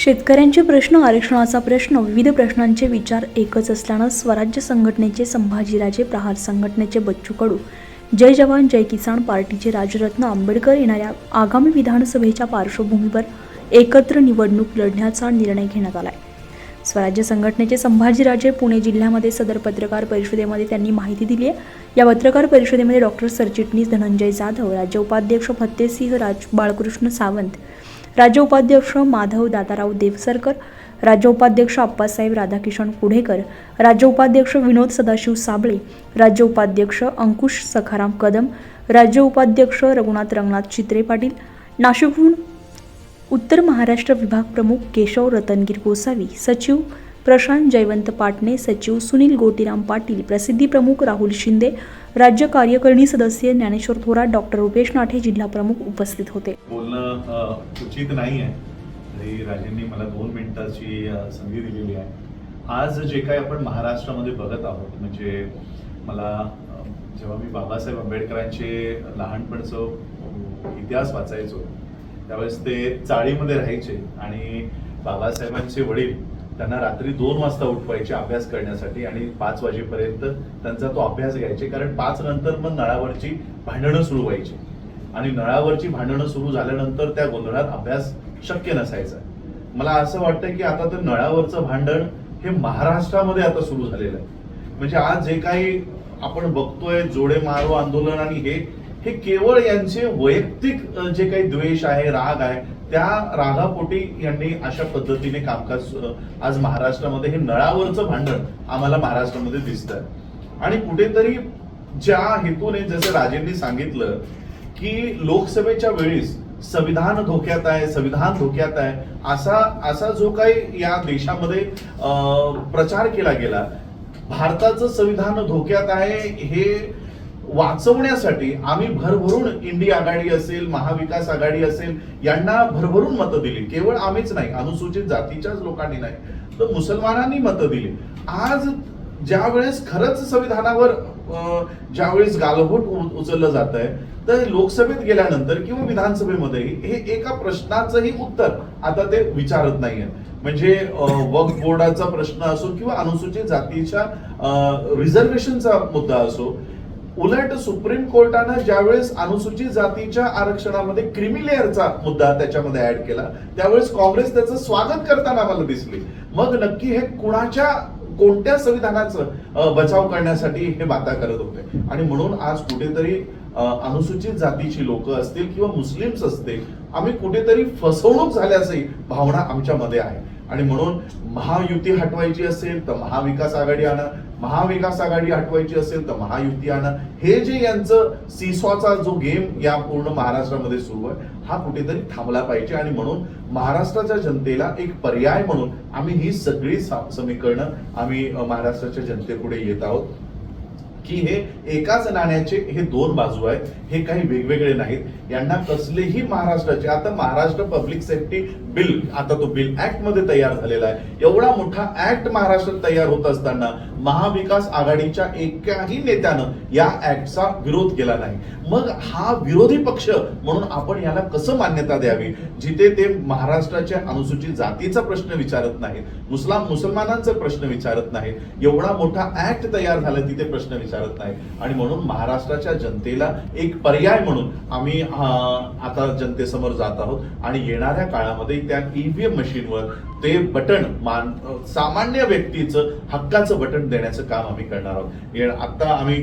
शेतकऱ्यांचे प्रश्न आरक्षणाचा प्रश्न विविध प्रश्नांचे विचार एकच असल्यानं स्वराज्य संघटनेचे संभाजीराजे प्रहार संघटनेचे बच्चू कडू जय जवान जय किसान पार्टीचे राजरत्न आंबेडकर येणाऱ्या आगामी विधानसभेच्या पार्श्वभूमीवर एकत्र निवडणूक लढण्याचा निर्णय घेण्यात आलाय. स्वराज्य संघटनेचे संभाजीराजे पुणे जिल्ह्यामध्ये सदर पत्रकार परिषदेमध्ये त्यांनी माहिती दिली आहे. या पत्रकार परिषदेमध्ये डॉक्टर सरचिटणीस धनंजय जाधव राज्य उपाध्यक्ष फत्तेसिंह राज बाळकृष्ण सावंत राज्य उपाध्यक्ष माधव दादाराव देवसरकर राज्य उपाध्यक्ष आप्पासाहेब राधाकिशन कुढेकर राज्य उपाध्यक्ष विनोद सदाशिव साबळे राज्य उपाध्यक्ष अंकुश सखाराम कदम राज्य उपाध्यक्ष रघुनाथ रंगनाथ चित्रे पाटील नाशिकहून उत्तर महाराष्ट्र विभाग प्रमुख केशव रतनगीर गोसावी सचिव प्रशांत जयवंत पाटणे सचिव सुनील गोटीराम पाटील प्रसिद्धी प्रमुख राहुल शिंदे राज्य कार्यकारिणी सदस्य ज्ञानेश्वर थोरात डॉक्टर रुपेश नाठे जिल्हा प्रमुख उपस्थित होते. बोलणं उचित नाही आहे. राजेंनी मला दोन मिनिटाची संधी दिलेली आहे. आज जे काही आपण महाराष्ट्रामध्ये बघत आहोत म्हणजे मला जेव्हा मी बाबासाहेब आंबेडकरांचे लहानपणचं इतिहास वाचायचो त्यावेळेस ते चाळीमध्ये राहायचे आणि बाबासाहेबांचे वडील त्यांना रात्री दोन वाजता उठवायचे अभ्यास करण्यासाठी आणि पाच वाजेपर्यंत त्यांचा तो अभ्यास घ्यायचे. कारण पाच नंतर मग नळावरची भांडणं सुरू व्हायची. आणि नळावरची भांडणं सुरू झाल्यानंतर त्या गोंधळात अभ्यास शक्य नसायचा. मला असं वाटतं की आता तर नळावरचं भांडण हे महाराष्ट्रामध्ये आता सुरू झालेलं आहे. म्हणजे आज जे काही आपण बघतोय जोडे मारो आंदोलन आणि हे हे केवळ यांचे वैयक्तिक जे काही द्वेष आहे राग आहे त्या रागापोटी यांनी अशा पद्धतीने कामकाज आज महाराष्ट्रामध्ये हे नळावरचं भांडण आम्हाला महाराष्ट्रामध्ये दिसतंय. आणि कुठेतरी ज्या हेतूने जसं राजेंनी सांगितलं की लोकसभेच्या वेळीस संविधान धोक्यात आहे संविधान धोक्यात आहे असा असा जो काही या देशामध्ये प्रचार केला गेला भारताचं संविधान धोक्यात आहे हे वाचवण्यासाठी आम्ही भरभरून इंडिया आघाडी असेल महाविकास आघाडी असेल यांना भरभरून मतं दिली. केवळ आम्हीच नाही अनुसूचित जातीच्याच लोकांनी नाही तर मुसलमानांनी मतं दिली. आज ज्या वेळेस खरंच संविधानावर ज्यावेळेस गालबोट उचललं जात आहे तर लोकसभेत गेल्यानंतर किंवा विधानसभेमध्येही हे एका प्रश्नाचंही उत्तर आता ते विचारत नाहीये म्हणजे वक्फ बोर्डाचा प्रश्न असो किंवा अनुसूचित जातीच्या रिझर्वेशनचा मुद्दा असो उलट सुप्रीम कोर्टानं ज्यावेळेस अनुसूचित जातीच्या आरक्षणामध्ये क्रिमिलेअरचा मुद्दा त्याच्यामध्ये ऍड केला त्यावेळेस काँग्रेस त्याचं स्वागत करताना मला दिसली. मग नक्की हे कुणाच्या कोणत्या संविधानाचं बचाव करण्यासाठी हे बाता करत होते? आणि म्हणून आज कुठेतरी अनुसूचित जातीची लोक असतील किंवा मुस्लिम्स असतील आम्ही कुठेतरी फसवणूक झाल्याचंही भावना आमच्यामध्ये आहे. आणि म्हणून महायुती हटवायची असेल तर महाविकास आघाडी आणा महाविकास आघाडी हटवायची असेल तर महायुती आणा. हे जे यांचं सीसॉचा जो गेम या पूर्ण महाराष्ट्रामध्ये सुरू आहे हा कुठेतरी थांबला पाहिजे. आणि म्हणून महाराष्ट्राच्या जनतेला एक पर्याय म्हणून आम्ही ही सगळी समीकरणं आम्ही महाराष्ट्राच्या जनतेपुढे येत आहोत. की हे एकाच नाण्याचे हे दोन बाजू आहेत हे काही वेगवेगळे नाहीत. यांना कसलेही महाराष्ट्राचे आता महाराष्ट्र पब्लिक सेफ्टी बिल आता तो बिल ऍक्टमध्ये तयार झालेला आहे. एवढा मोठा ऍक्ट महाराष्ट्रात तयार होत असताना महाविकास आघाडीच्या एकाही नेत्यानं या ऍक्टचा विरोध केला नाही. मग हा विरोधी पक्ष म्हणून आपण याला कसं मान्यता द्यावी? जिथे ते महाराष्ट्राच्या अनुसूचित जातीचा प्रश्न विचारत नाहीत मुस्लाम मुसलमानांचा प्रश्न विचारत नाहीत एवढा मोठा ऍक्ट तयार झाला तिथे प्रश्न विचार विचारत नाही. आणि म्हणून महाराष्ट्राच्या जनतेला एक पर्याय म्हणून आम्ही आता जनतेसमोर जात आहोत. आणि येणाऱ्या काळामध्ये त्या ईव्हीएम मशीनवर ते बटन मान सामान्य व्यक्तीचं हक्काचं बटन देण्याचं काम आम्ही करणार आहोत. आता आम्ही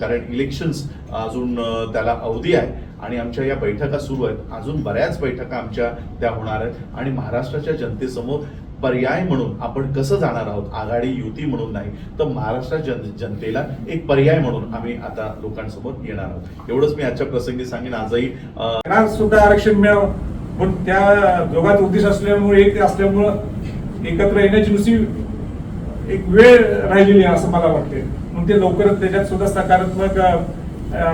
कारण इलेक्शन्स अजून त्याला अवधी आहे. आणि आमच्या या बैठका सुरू आहेत. अजून बऱ्याच बैठका आमच्या त्या होणार आहेत. आणि महाराष्ट्राच्या जनतेसमोर पर्याय म्हणून आपण कसं जाणार आहोत? आघाडी युती म्हणून नाही तर महाराष्ट्र जन जनतेला एक पर्याय म्हणून आम्ही आता लोकांसमोर येणार आहोत. एवढंच मी आजच्या प्रसंगी सांगेन. आजही सुद्धा आरक्षण मिळावं. पण त्या दोघात उद्देश असल्यामुळे एक असल्यामुळं एकत्र येण्याची नुसती एक वेळ राहिलेली आहे असं मला वाटते म्हणून ते लवकरच त्याच्यात सुद्धा सकारात्मक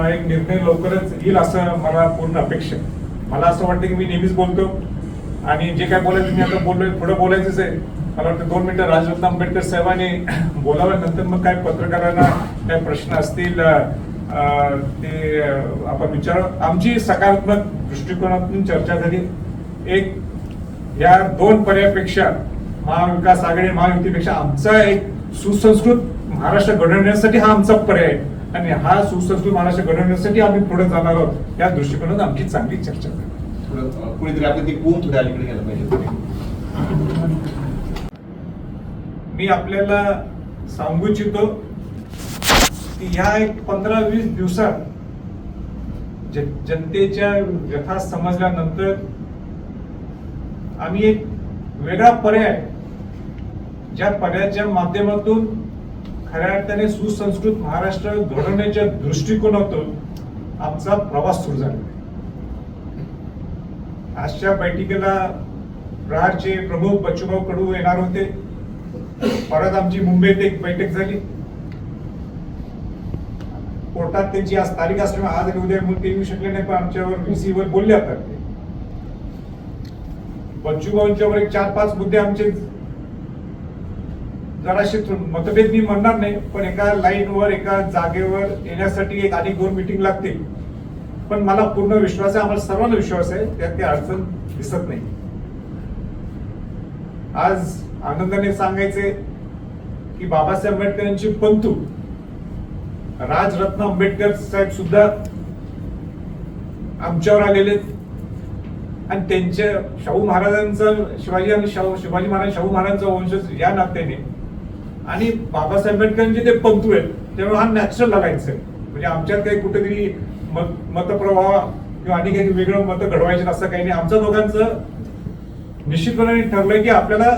एक निर्णय लवकरच येईल असं मला पूर्ण अपेक्षा मला असं वाटतं की मी नेहमीच बोलतो आणि जे काय बोलायचं मी आता बोललोय पुढं बोलायचंच आहे. मला वाटतं दोन मिनिटं राजरत्न आंबेडकर साहेबांनी बोलावं नंतर मग काय पत्रकारांना काय प्रश्न असतील अं, ते आपण विचार. आमची सकारात्मक दृष्टिकोनातून चर्चा झाली. एक या दोन पर्यायापेक्षा महाविकास आघाडी महायुतीपेक्षा आमचा एक सुसंस्कृत महाराष्ट्र घडवण्यासाठी हा आमचा पर्याय आहे. आणि हा सुसंस्कृत महाराष्ट्र घडवण्यासाठी आम्ही पुढे जाणार आहोत. या दृष्टिकोनातून आमची चांगली चर्चा झाली. थोडं कुणीतरी आपलं ते कोण थोडं अलीकडे गेलं पाहिजे मी आपल्याला सांगू इच्छितो की ह्या एक पंधरा वीस दिवसात जनतेच्या व्यथा समजल्यानंतर आम्ही एक वेगळा पर्याय ज्या पर्यायाच्या माध्यमातून खऱ्या अर्थाने सुसंस्कृत महाराष्ट्र घडवण्याच्या दृष्टिकोनातून आमचा प्रवास सुरू झाला आजच्या बैठकीला प्रहारचे प्रमुख बच्चूभाऊ कडू येणार होते. परत आमची मुंबईत एक बैठक झाली. कोर्टात त्यांची आज तारीख असल्यामुळे आज आणि उद्या म्हणून ते येऊ शकले नाही पण आमच्यावर व्हीसीवर वर बोलले आता. ते बच्चूभाऊंच्यावर एक चार पाच मुद्दे आमचे जराशे मतभेद मी म्हणणार नाही पण एका लाईनवर एका जागेवर येण्यासाठी एक अधिक दोन मिटिंग लागतील. पण मला पूर्ण विश्वास आहे आम्हाला सर्वांना विश्वास आहे त्यात काही अडचण दिसत नाही. आज आनंदाने सांगायचे की बाबासाहेब आंबेडकरांची पंतू राजरत्न आंबेडकर साहेब सुद्धा आमच्यावर आलेले आहेत. आणि त्यांच्या शाहू महाराजांचं शिवाजी आणि शाहू शिवाजी महाराज शाहू महाराजांचा वंशज या नात्याने. आणि बाबासाहेब आंबेडकरांचे ते पंतू आहेत त्यामुळे हा नॅचरल लागायचं म्हणजे आमच्यात काही कुठेतरी मत मतप्रवाह किंवा आणि काही वेगळं मत घडवायचे असं काही नाही आमच्या दोघांचं निश्चितपणे ठरलंय की आपल्याला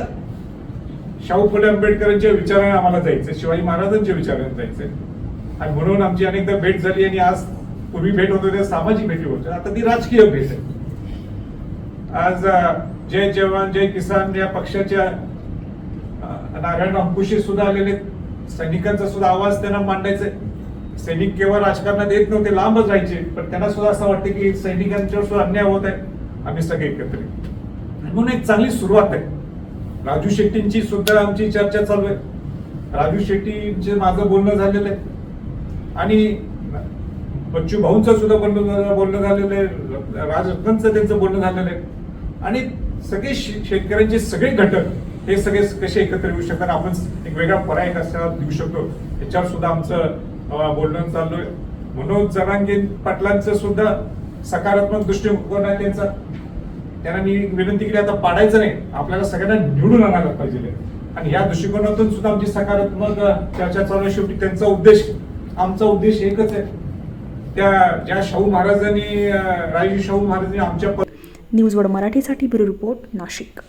शाहू फुले आंबेडकरांच्या विचाराने आम्हाला जायचं शिवाजी महाराजांच्या विचाराने जायचंय आणि म्हणून आमची अनेकदा भेट झाली आणि आज पूर्वी भेट होत होते सामाजिक भेटी होत्या आता ती राजकीय भेट आहे आज जय जवान जय किसान या पक्षाच्या नारायण अंकुशी सुद्धा आलेले आहेत. सैनिकांचा सुद्धा आवाज त्यांना मांडायचा आहे. सैनिक केवळ राजकारणात येत नव्हते लांबच राहायचे. पण त्यांना सुद्धा असं वाटतं की सैनिकांच्यावर सुद्धा अन्याय होत आहे. आम्ही सगळे एकत्र येऊ. म्हणून एक चांगली सुरुवात आहे. राजू शेट्टींची सुद्धा आमची चर्चा चालू आहे. राजू शेट्टींचे माझं बोलणं झालेलं आहे. आणि बच्चू भाऊंचं सुद्धा बोलणं बोलणं झालेलं आहे. राजरत्नांचं त्यांचं बोलणं झालेलं आहे. आणि सगळे शे- शेतकऱ्यांचे सगळे घटक हे सगळे कसे एकत्र येऊ शकतात? आपण एक वेगळा पर्याय कसा देऊ शकतो. याच्यावर सुद्धा आमचं बोलणं चालू आहे मनोज पाटलांचं सुद्धा सकारात्मक दृष्टिकोन आहे त्यांचा. त्यांना मी विनंती केली आता पाडायचं नाही. आपल्याला सगळ्यांना निवडून आणायला पाहिजे. आणि या दृष्टिकोनातून सुद्धा आमची सकारात्मक चर्चा चालू आहे. शेवटी त्यांचा उद्देश आमचा उद्देश एकच आहे. त्या ज्या शाहू महाराजांनी अ, राजे शाहू महाराजांनी आमच्या न्यूज वर्ड मराठीसाठी ब्युरो रिपोर्ट नाशिक.